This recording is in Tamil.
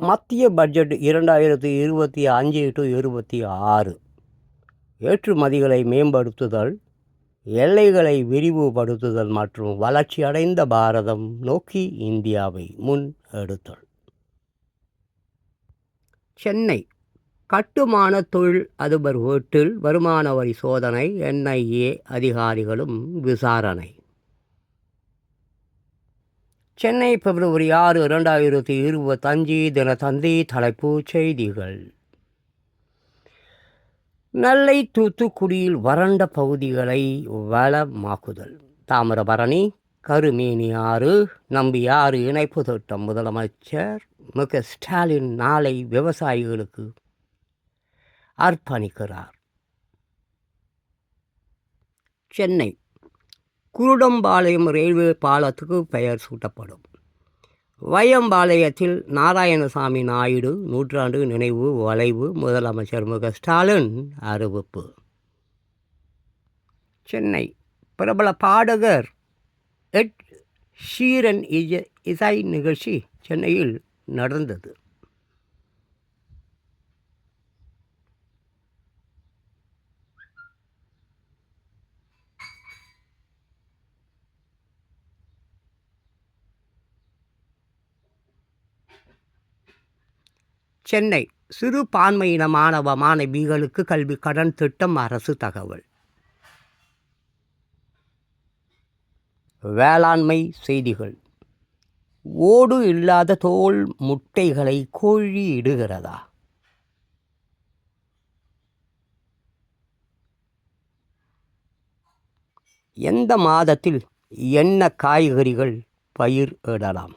மத்திய பட்ஜெட் இரண்டாயிரத்தி இருபத்தி அஞ்சு டு இருபத்தி ஆறு. ஏற்றுமதிகளை மேம்படுத்துதல் எல்லைகளை விரிவுபடுத்துதல் மற்றும் வளர்ச்சியடைந்த பாரதம் நோக்கி இந்தியாவை முன் எடுத்தல். சென்னை கட்டுமான தொழில் அதிபர் வீட்டில் வருமான வரி சோதனை என்ஐஏ அதிகாரிகளும் விசாரணை. சென்னை பிப்ரவரி ஆறு இரண்டாயிரத்தி இருபத்தஞ்சு தினத்தந்தி தலைப்புச் செய்திகள். நெல்லை தூத்துக்குடியில் வறண்ட பகுதிகளை வளமாக்குதல். தாமிரபரணி கருமேனி ஆறு நம்பி ஆறு இணைப்பு திட்டம் முதலமைச்சர் மு க ஸ்டாலின் நாளை விவசாயிகளுக்கு அர்ப்பணிக்கிறார். சென்னை குருடம்பாளையம் ரயில்வே பாலத்துக்கு பெயர் சூட்டப்படும். வையம்பாளையத்தில் நாராயணசாமி நாயுடு நூற்றாண்டு நினைவு வளைவு முதலமைச்சர் மு. ஸ்டாலின் அறிவிப்பு. சென்னை பிரபல பாடகர் எட். ஷீரன் இஜ இசை நிகழ்ச்சி சென்னையில் நடந்தது. சென்னை சிறுபான்மையின மாணவ மாணவிகளுக்கு கல்வி கடன் திட்டம் அரசு தகவல். வேளாண்மை செய்திகள். ஓடு இல்லாத தோல் முட்டைகளை கோழி இடுகிறதா? எந்த மாதத்தில் என்ன காய்கறிகள் பயிர் இடலாம்?